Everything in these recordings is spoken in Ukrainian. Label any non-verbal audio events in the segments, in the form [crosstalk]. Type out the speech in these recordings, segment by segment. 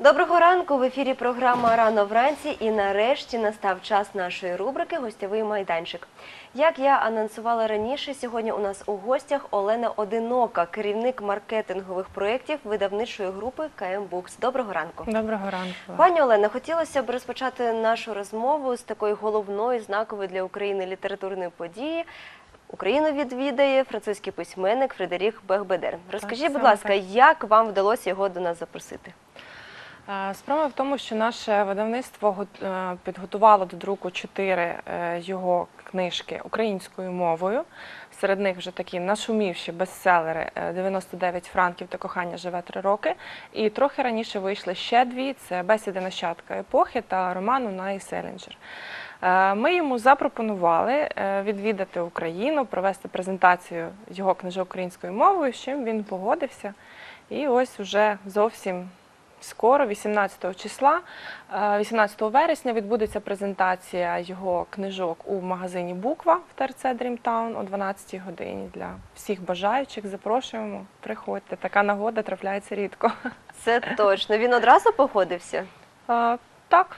Доброго ранку в ефірі програма Рано вранці і нарешті настав час нашої рубрики Гостєвий майданчик. Як я анонсувала раніше, сьогодні у нас у гостях Олена Одинока, керівник маркетингових проєктів видавничої групи КМ Букс. Доброго ранку. Доброго ранку. Пані Олена, хотілося б розпочати нашу розмову з такої головної знакової для України літературної події. Україну відвідає французький письменник Фредерік Бехбедер. Розкажіть, будь ласка, як вам вдалося його до нас запросити? Е, Справа в тому, що наше видавництво е, підготувало до друку чотири е, його книжки українською мовою. Серед них вже такі нашумівші бестселери е, «99 франків та кохання живе три роки. І трохи раніше вийшли ще дві: це бесіди нащадка епохи та роман Унаї Селінджер. Е, Ми йому запропонували е, відвідати Україну, провести презентацію його книжок українською мовою, з чим він погодився. І ось вже зовсім скоро, 18 числа, е, 18 вересня, відбудеться презентація його книжок у магазині Буква в ТРЦ Дрімтаун о 12 годині. Для всіх бажаючих запрошуємо. Приходьте. Така нагода трапляється рідко. Це точно. Він одразу погодився. Е, Так,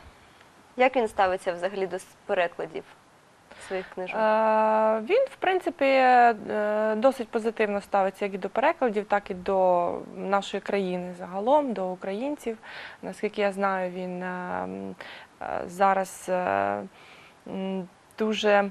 Як він ставиться взагалі до перекладів своїх книжок? Е, Він, в принципі, е, досить позитивно ставиться як і до перекладів, так і до нашої країни загалом, до українців. Наскільки я знаю, він е, зараз дуже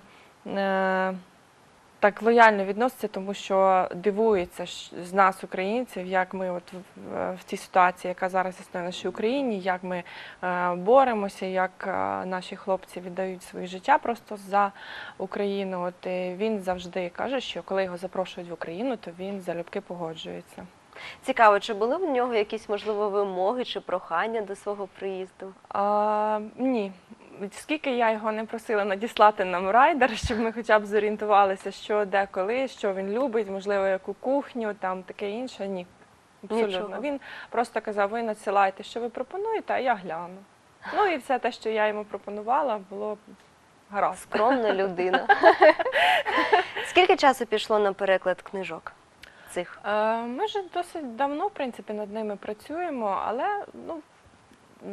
так лояльно відноситься, тому що дивується з нас, українців, як ми от в, цій ситуації, яка зараз існує в нашій Україні, як ми е, боремося, як е, наші хлопці віддають своє життя просто за Україну. От і він завжди каже, що коли його запрошують в Україну, то він залюбки погоджується. Цікаво, чи були в нього якісь можливо вимоги чи прохання до свого приїзду? А, ні. Скільки я його не просила надіслати нам райдер, щоб ми хоча б зорієнтувалися, що де коли, що він любить, можливо, яку кухню, там таке інше. Ні. Абсолютно. Нічого. Він просто казав: ви надсилайте, що ви пропонуєте, а я гляну. Ну і все те, що я йому пропонувала, було гаразд. Скромна людина. [laughs] Скільки часу пішло на переклад книжок цих? Е, Ми ж досить давно, в принципі, над ними працюємо, але ну,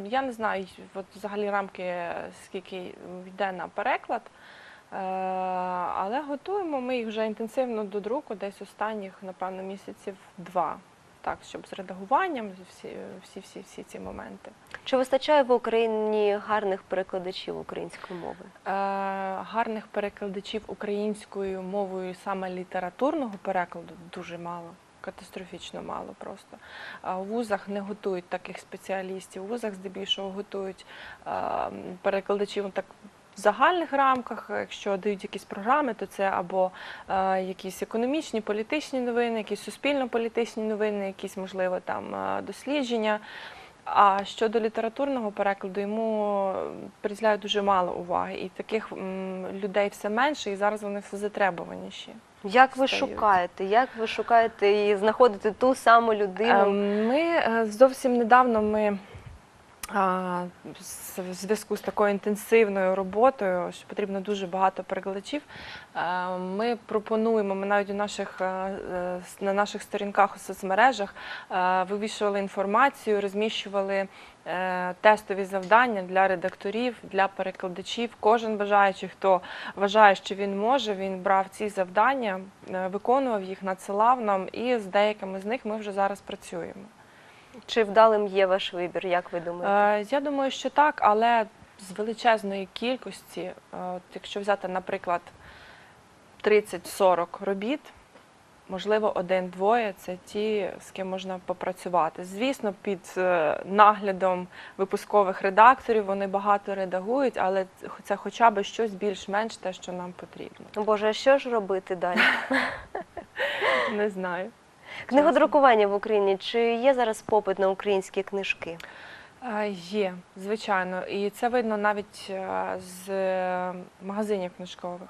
я не знаю, от взагалі рамки, скільки йде на переклад. Е, Але готуємо ми їх вже інтенсивно до друку, десь останніх, напевно, місяців два. Так, щоб з редагуванням, всі, всі, всі, всі ці моменти. Чи вистачає в Україні гарних перекладачів української мови? Е, гарних перекладачів українською мовою саме літературного перекладу дуже мало. Катастрофічно мало просто. В вузах не готують таких спеціалістів. У вузах здебільшого готують перекладачів так в загальних рамках. Якщо дають якісь програми, то це або е, якісь економічні, політичні новини, якісь суспільно-політичні новини, якісь, можливо, там дослідження. А щодо літературного перекладу, йому приділяють дуже мало уваги, і таких людей все менше, і зараз вони все затребуваніші. Як ви Стають. шукаєте? Як ви шукаєте і знаходите ту саму людину? Ем, Ми е, зовсім недавно ми в зв'язку з такою інтенсивною роботою, що потрібно дуже багато перекладачів. е, Ми пропонуємо, ми навіть у наших, е, е, на наших сторінках у соцмережах вивішували інформацію, розміщували тестові завдання для редакторів, для перекладачів. Кожен бажаючий, хто вважає, що він може, він брав ці завдання, виконував їх, надсилав нам, і з деякими з них ми вже зараз працюємо. Чи вдалим є ваш вибір? Як ви думаєте? Е, Я думаю, що так, але з величезної кількості, е, от якщо взяти, наприклад, 30-40 робіт, можливо, один-двоє це ті, з ким можна попрацювати. Звісно, під е, наглядом випускових редакторів вони багато редагують, але це хоча б щось більш-менш те, що нам потрібно. Боже, а що ж робити далі? [laughs] Не знаю. Книгодрукування в Україні. Чи є зараз попит на українські книжки? Е, Є, звичайно, і це видно навіть е, з е, магазинів книжкових.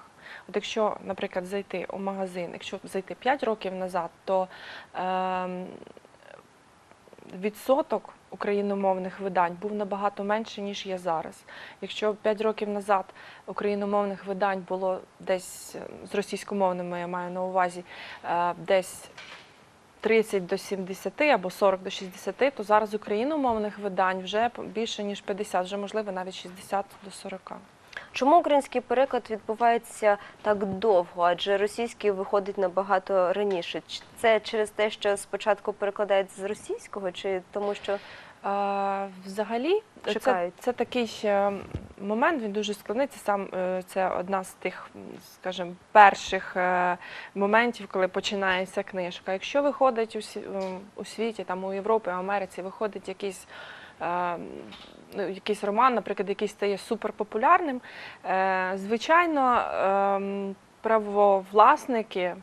От якщо, наприклад, зайти у магазин, якщо зайти 5 років назад, то ем, відсоток україномовних видань був набагато менше, ніж є зараз. Якщо 5 років назад україномовних видань було десь е, з російськомовними, я маю на увазі, е, десь 30 до 70 або 40 до 60, то зараз україномовних видань вже більше ніж 50, вже можливо навіть 60 до 40. Чому український переклад відбувається так довго? Адже російський виходить набагато раніше. Це через те, що спочатку перекладають з російського, чи тому, що А, взагалі, це, Чекають. це такий е, момент, він дуже складний. Це сам е, це одна з тих, скажімо, перших е, моментів, коли починається книжка. Якщо виходить у, світі, там у Європі, в Америці, виходить якийсь. е, ну, Якийсь роман, наприклад, який стає суперпопулярним. Звичайно, ем, правовласники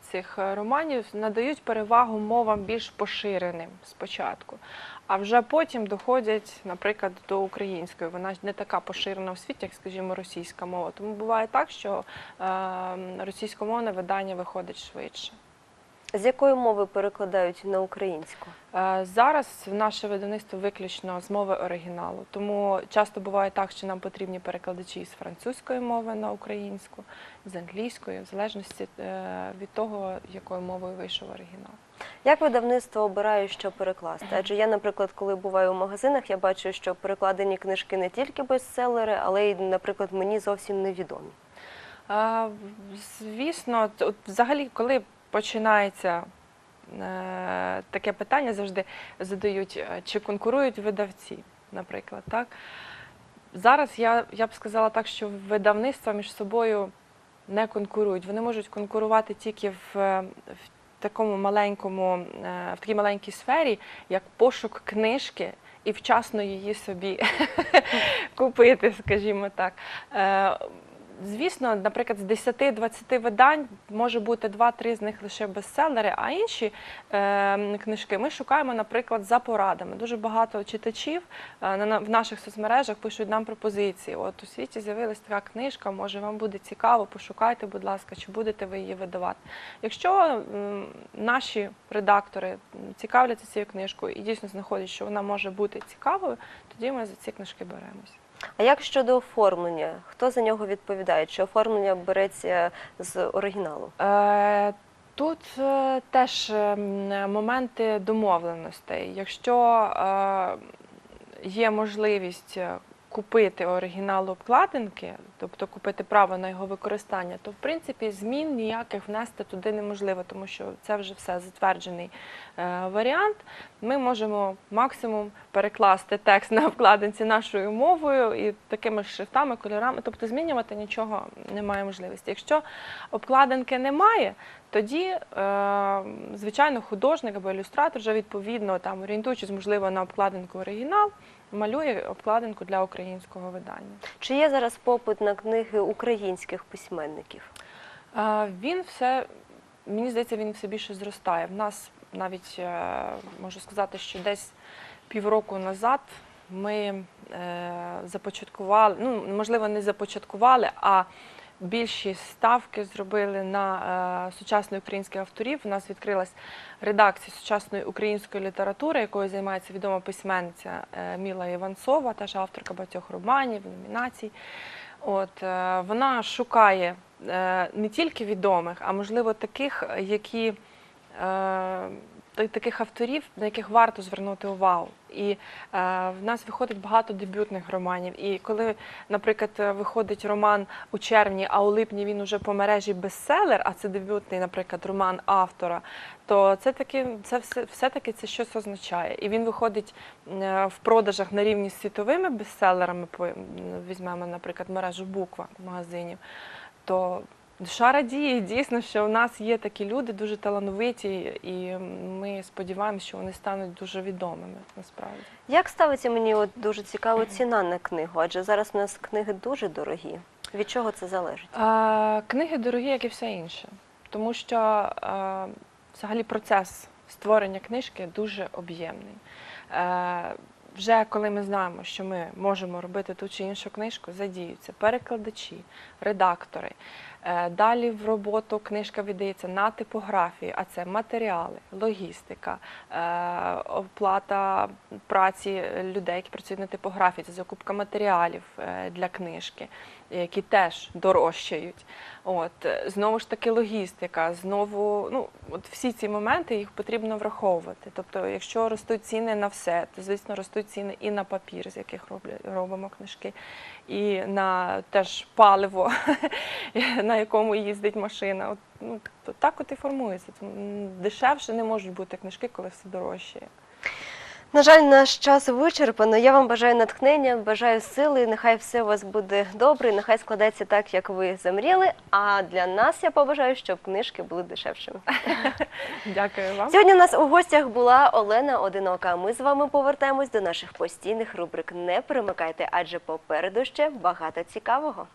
цих романів надають перевагу мовам більш поширеним спочатку, а вже потім доходять, наприклад, до української. Вона ж не така поширена в світі, як, скажімо, російська мова. Тому буває так, що е, російськомовне видання виходить швидше. З якої мови перекладають на українську? Е, Зараз в наше видавництво виключно з мови оригіналу, тому часто буває так, що нам потрібні перекладачі з французької мови на українську, з англійської, в залежності е, від того, якою мовою вийшов оригінал. Як видавництво обирає, що перекласти? Адже я, наприклад, коли буваю в магазинах, я бачу, що перекладені книжки не тільки бестселери, але й, наприклад, мені зовсім невідомі. Звісно, взагалі, коли починається е, таке питання, завжди задають, е, чи конкурують видавці, наприклад. Так? Зараз я, я б сказала так, що видавництва між собою не конкурують. Вони можуть конкурувати тільки в, е, в такому маленькому, в такій маленькій сфері, як пошук книжки. І вчасно її собі [laughs] купити, скажімо так. Е, Звісно, наприклад, з 10-20 видань може бути 2-3 з них лише бестселери, а інші е, книжки ми шукаємо, наприклад, за порадами. Дуже багато читачів е, в наших соцмережах пишуть нам пропозиції. От у світі з'явилась така книжка, може вам буде цікаво, пошукайте, будь ласка, чи будете ви її видавати. Якщо м, наші редактори цікавляться цією книжкою і дійсно знаходять, що вона може бути цікавою, тоді ми за ці книжки беремося. А як щодо оформлення? Хто за нього відповідає? Чи оформлення береться з оригіналу? Е, Тут е, теж е, моменти домовленостей. Якщо е, є можливість купити оригінал обкладинки, тобто купити право на його використання, то в принципі змін ніяких внести туди неможливо, тому що це вже все затверджений е, варіант. Ми можемо максимум перекласти текст на обкладинці нашою мовою і такими ж шрифтами, кольорами, тобто змінювати нічого немає можливості. Якщо обкладинки немає, тоді, е, звичайно, художник або ілюстратор вже відповідно там орієнтуючись, можливо, на обкладинку оригінал, малює обкладинку для українського видання. Чи є зараз попит на книги українських письменників? Е, Він все, мені здається, він все більше зростає. В нас навіть е, можу сказати, що десь півроку назад ми е, започаткували, ну можливо, не започаткували, а більші ставки зробили на е, сучасних українських авторів. У нас відкрилась редакція сучасної української літератури, якою займається відома письменниця е, Міла Іванцова, теж авторка багатьох романів, номінацій. От е, вона шукає не тільки відомих, а можливо таких, які таких авторів, на яких варто звернути увагу. І е, в нас виходить багато дебютних романів. І коли, наприклад, е, виходить роман у червні, а у липні він уже по мережі бестселер, а це дебютний, наприклад, роман автора, то це таки це все, все-таки це щось означає. І він виходить е, в продажах на рівні з світовими бестселерами, візьмемо, наприклад, мережу буква магазинів, то душа радіє дійсно, що у нас є такі люди дуже талановиті, і ми сподіваємося, що вони стануть дуже відомими насправді. Як ставиться мені от дуже цікаво ціна на книгу? Адже зараз у нас книги дуже дорогі. Від чого це залежить? Е, Книги дорогі, як і все інше, тому що е, взагалі процес створення книжки дуже об'ємний. Е, Вже коли ми знаємо, що ми можемо робити ту чи іншу книжку, задіються перекладачі, редактори, Далі в роботу книжка віддається на типографії, а це матеріали, логістика, е, оплата праці людей, які працюють на типографії, це закупка матеріалів е, для книжки, які теж дорожчають. От е, знову ж таки логістика, знову ну от всі ці моменти їх потрібно враховувати. Тобто, якщо ростуть ціни на все, то звісно ростуть ціни і на папір, з яких роблять робимо книжки, і на теж паливо, [laughs] на якому їздить машина. От, ну, то так от і формується. Дешевше не можуть бути книжки, коли все дорожче. На жаль, наш час вичерпано. Я вам бажаю натхнення, бажаю сили. Нехай все у вас буде добре, нехай складеться так, як ви замріяли. А для нас я побажаю, щоб книжки були дешевшими. [laughs] Дякую вам. Сьогодні у нас у гостях була Олена Одинока. Ми з вами повертаємось до наших постійних рубрик. Не перемикайте, адже попереду ще багато цікавого.